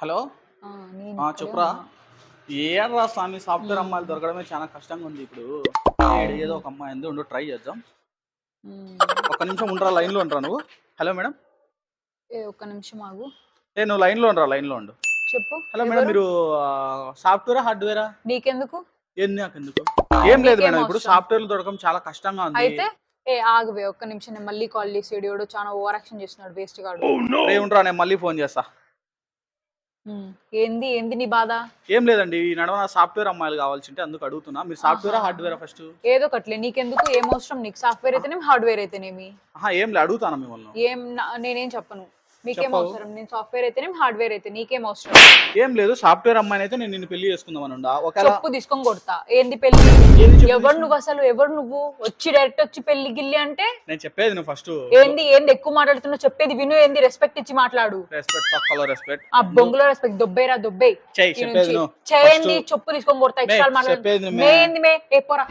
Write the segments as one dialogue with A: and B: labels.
A: Hello? చెప్పురా
B: ఉన్నా.
A: ఏడ్రా స్వామి software అమ్మాయిలు దొరకడమే చాలా కష్టంగా ఉంది ఇప్పుడు ఏదో ఒక అమ్మాయి ఉంది ఉండు ట్రై చేద్దాం. ఒక్క నిమిషం ఉండరా లైన్లో ఉండరా నువ్వు. Hello madam.
B: ఏ ఒక్క నిమిషం ఆగు.
A: ఏ నువ్వు లైన్లో ఉండరా లైన్లో ఉండు.
B: చెప్పు
A: హలో మేడం? మీరు సాఫ్ట్వేరా హార్డ్వేరా?
B: నీకెందుకు?
A: ఏం నాకెందుకు? ఏం లేదు
B: నీకేం
A: మేడం ఇప్పుడు
B: అవసరం?
A: సాఫ్ట్వేర్లు దొరకడం చాలా కష్టంగా ఉంది
B: అయితే ఏ ఆగువే ఒక్క నిమిషం నేను మళ్ళీ కాల్ చేసి వీడియోడు చాలా ఓవర్ యాక్షన్ చేస్తున్నాడు వేస్ట్ గాడు.
A: రే ఉండరా నేను మళ్ళీ ఫోన్ చేస్తా.
B: ఏంది ఏంది నీ బాధ?
A: ఏం లేదండి ఈ నడవన సాఫ్ట్వేర్ అమ్మాయిలు కావాల్సింటే అందుకు అడుగుతున్నా. మీరు సాఫ్ట్వేరా. హార్డ్వేరా ఫస్ట్?
B: ఏదో ఒకట్లే నీకెందుకు? ఏం అవసరం నీకు? సాఫ్ట్వేర్ అయితేనేమి హార్డ్వేర్ అయితేనేమి?
A: ఆహా ఏం లేదు అడుగుతాను మిమ్మల్ని?
B: ఏం నేనేం చెప్పను. మీకేం. అవసరం? నేను సాఫ్ట్వేర్ అయితేనేమి హార్డ్వేర్ అయితే నీకేం అవసరం?
A: ఏం లేదు సాఫ్ట్వేర్ అమ్మాయిని అయితే నేను నిన్ను పెళ్ళి చేసుకుందామని ఒకవేళ
B: చెప్పు తీసుకొని కొడతా. ఏంది
A: పెళ్ళి?
B: ఎవరు నువ్వు అసలు ఎవరు నువ్వు? వచ్చి డైరెక్ట్ వచ్చి పెళ్ళి గిల్లి అంటే?
A: నేను చెప్పేది నువ్వు ఫస్ట్
B: ఏంది ఏంది ఎక్కువ మాట్లాడుతున్నావు? చెప్పేది విను ఏంది? రెస్పెక్ట్ ఇచ్చి మాట్లాడు.
A: రెస్పెక్ట్ తక్కువ రెస్పెక్ట్
B: ఆ బొంగులో రెస్పెక్ట్ దొబ్బేరా దొబ్బే. చేయండి చెప్పు తీసుకొని కొడతా. ఎక్స్ట్రా మాట్లాడు.
A: మే.
B: ఏంది మే? ఏ పోరా.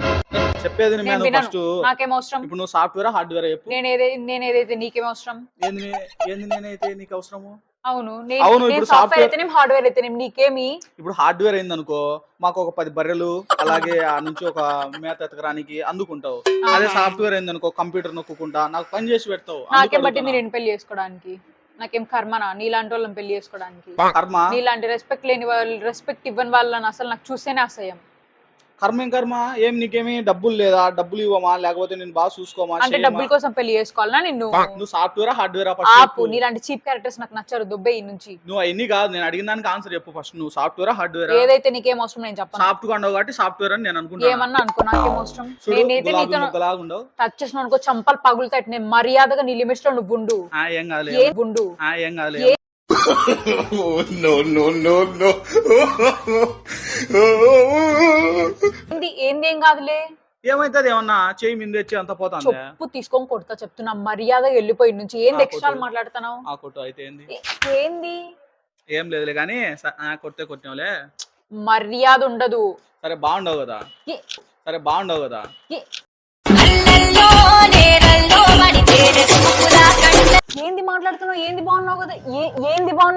A: చెప్పేది
B: నేను
A: ఫస్ట్
B: నాకేం అవసరం?
A: ఇప్పుడు నువ్వు సాఫ్ట్వేర్ హార్డ్వేర్ చెప్పు.
B: నేను ఏదైతే నేను ఏదైతే నీకేం అవసరం?
A: ఏంది నే- ఏంది నేనైతే నీకు అవసరము?
B: అవును
A: అవును,
B: నేను
A: ఇప్పుడు
B: సాఫ్ట్వేర్ అయితేనేం హార్డ్వేర్ అయితేనేం నీకేమి?
A: ఇప్పుడు హార్డ్వేర్ అయింది అనుకో మాకు ఒక పది బర్రెలు అలాగే ఆ నుంచి ఒక మేత ఎతకడానికి అందుకుంటావు. అదే సాఫ్ట్వేర్ అయింది అనుకో కంప్యూటర్ నొక్కుంటా నాకు పని చేసి పెడతావు
B: నాకేం పట్టింది
A: అడుగుతున్నా.
B: నేను పెళ్ళి చేసుకోవడానికి? నాకేం కర్మనా? నీలాంటి వాళ్ళని పెళ్ళి చేసుకోవడానికి?
A: కర్మ?
B: నీలాంటి రెస్పెక్ట్ లేని వాళ్ళు రెస్పెక్ట్ ఇవ్వని వాళ్ళని అసలు నాకు చూస్తేనే అసహ్యం.
A: కర్మ కర్మ? ఏం నీకేమి? డబ్బులు లేదా? డబ్బులు ఇవ్వమా? లేకపోతే నేను బాగా చూసుకోమా?
B: అంటే? డబ్బుల కోసం పెళ్ళి చేసుకోవాలనా నిన్ను?
A: నువ్వు సాఫ్ట్వేర్ హార్డ్వేర్
B: ఆపు నీలాంటి చీప్ క్యారెక్టర్స్ నాకు నచ్చరు దుబ్బే నుంచి.
A: నువ్వు అవన్నీ కాదు నేను అడిగిన దానికి ఆన్సర్ చెప్పు ఫస్ట్ నువ్వు సాఫ్ట్వేర్ హార్డ్వేర్?
B: ఏదైతే నీకేం అవసరం నేను చెప్పను.
A: సాఫ్ట్ ఉండవు కాబట్టి సాఫ్ట్వేర్ అని నేను అనుకుంటాను
B: ఏమన్నా అనుకో నాకేం అవసరం. నేనైతే నీతో టచ్ చేసిన అనుకో చంపలు పగులుతాయి. నేను మర్యాదగా నీ లిమిట్స్లో నువ్వు ఉండు.
A: ఆ, ఏం కాదు
B: ఉండు.
A: ఆ, ఏం కాదు
B: ఏంది ఏంది ఏం కాదులే?
A: ఏమైతుంది? ఏమన్నా చేయి మీద తెచ్చి అంత పోతాందే?
B: చెప్పు తీసుకొని కొడతా చెప్తున్నా. మర్యాదగా వెళ్ళిపోయి నుంచి ఏంది ఎక్స్ట్రా. మాట్లాడుతున్నావు?
A: ఆ కొట్టు అయితే ఏంది?
B: ఏంది?
A: ఏం లేదులే కానీ కొట్టే కొట్టినవులే.
B: మర్యాద ఉండదు.
A: సరే బాగుండవు కదా. సరే బాగుండవు కదా.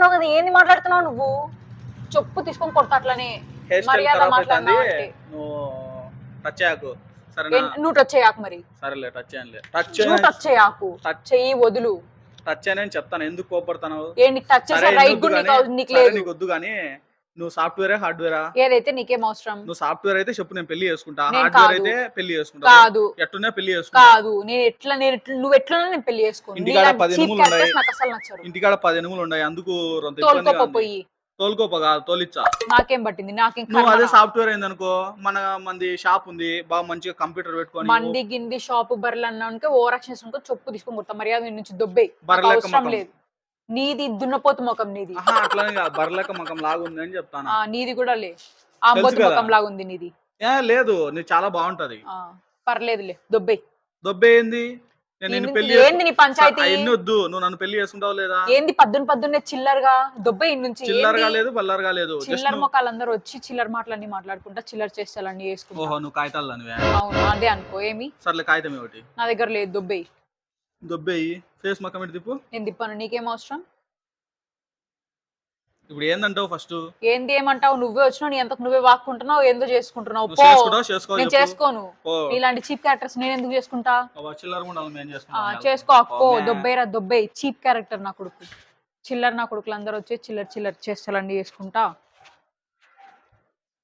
B: ఏంది బాగున్నావు కదా ఏంది మాట్లాడుతున్నావు నువ్వు? చెప్పు తీసుకొని కొడతా అట్లనే. మర్యాద మాట్లాడినావు అంటే
A: నువ్వు టచ్ చేయకు. సరేనా?
B: ఏం- నువ్వు టచ్ చేయకు మరి.
A: సరేలే టచ్ చేయనులే. టచ్
B: నువ్వు టచ్ చేయకు.
A: టచ్
B: చెయ్యి వదులు.
A: టచ్ చెప్తాను. ఎందుకు కోపడతాను
B: ఏంటి? టచ్ చేసే రైట్ కూడా నీకు నీకు లేదు.
A: నీకు వద్దు కానీ నువ్వు సాఫ్ట్వేరే హార్డ్వేరా?
B: ఏదైతే నీకేం అవసరం.
A: నువ్వు సాఫ్ట్వేర్ అయితే చెప్పు నేను పెళ్ళి చేసుకుంటా.
B: నేను
A: హార్డ్వేర్
B: కాదు.
A: అయితే పెళ్ళి చేసుకుంటా.
B: కాదు.
A: పెళ్ళి చేసుకుంటా.
B: కాదు. నేను ఎట్లా నేను ఎట్లా నువ్వు ఎట్లా నేను పెళ్ళి చేసుకోను.
A: ఇంటికాడ
B: నీలాంటి
A: పది
B: cheap
A: ఎనుములు
B: characters
A: ఉన్నాయి.
B: నాకు అసలు నచ్చరు.
A: ఇంటికాడ పది ఎనుములు ఉన్నాయి. అందుకు రొంత ఇబ్బందిగా ఉంది.
B: తోలుకోపోయి
A: తోలుకోప కాదు. తోలిచ్చా.
B: నాకేం పట్టింది? నాకేం
A: నువ్వు అదే? సాఫ్ట్వేర్ అయిందనుకో మన మంది షాప్ ఉంది. బాగా మంచిగా కంప్యూటర్ పెట్టుకొని
B: మంది గింది షాప్ బర్రెలు అన్నానికి ఓవర్ యాక్షన్ అనుకో చెప్పు తీసుకొని కొడతా మర్యాద నీ నుంచి దొబ్బే
A: బర్రెలెక్క
B: అవసరం
A: ముఖం.
B: లేదు. నీది దున్నపోతు ముఖం నీది.
A: ఆహా, అట్లానే కాదు. బర్రెలక మకం లాగా ఉంది అని చెప్తాను?
B: ఆ నీది కూడా లే. ఆంబోతు. ముఖం లాగా ఉంది నీది.
A: ఏ లేదు. నీకు చాలా బాగుంటది.
B: ఆ పర్లేదులే. దొబ్బే
A: దొబ్బే ఏంది? నేను నిన్ను
B: ఏంది-
A: పెళ్ళి
B: ఏంది నీ పంచాయతీ?
A: అవన్నీ వద్దు. నువ్వు నన్ను పెళ్ళి చేసుకుంటావు లేదా?
B: ఏంది పద్దున పద్దున్నే చిల్లరగా? దొబ్బే నుంచి
A: చిల్లరగా? లేదు బల్లరగా లేదు.
B: చిల్లర మొక్కలందరూ వచ్చి చిల్లర మాటలన్నీ మాట్లాడుకుంటా చిల్లర చేస్తాలన్నీ చేసుకుంటా.
A: ఓహో నువ్వు కాగితాలు
B: అవును అదే అనుకో. ఏమి?
A: సర్లే కాగితం ఒకటి
B: నా దగ్గర లేదు. దొబ్బే
A: దొబ్బేయి ఫేస్ మక్కం ఇటు తిప్పు?
B: నేను తిప్పాను. నీకేం అవసరం?
A: ఇప్పుడు ఏందంటావు ఫస్ట్?
B: ఏంది ఏమంటావు? నువ్వే వచ్చినావు నీ ఎంతకు నువ్వే వాక్కుంటున్నావు ఏందో చేసుకుంటున్నావు? పో.
A: చేసుకుంటావు? చేసుకో
B: నేను
A: చెప్పు.
B: చేసుకోను.
A: పో.
B: ఇలాంటి చీప్ క్యారెక్టర్స్ నేను ఎందుకు చేసుకుంటా?
A: అవ్వ, చిల్లర కూడా మేము
B: ఆ,
A: చేసుకుంటాం.
B: చేసుకో
A: పోమే.
B: దొబ్బేరా దొబ్బే చీప్ క్యారెక్టర్ నా కొడుకు. చిల్లర నా కొడుకులు అందరూ వచ్చి చిల్లర చిల్లర చేస్తాలన్నీ చేసుకుంటా.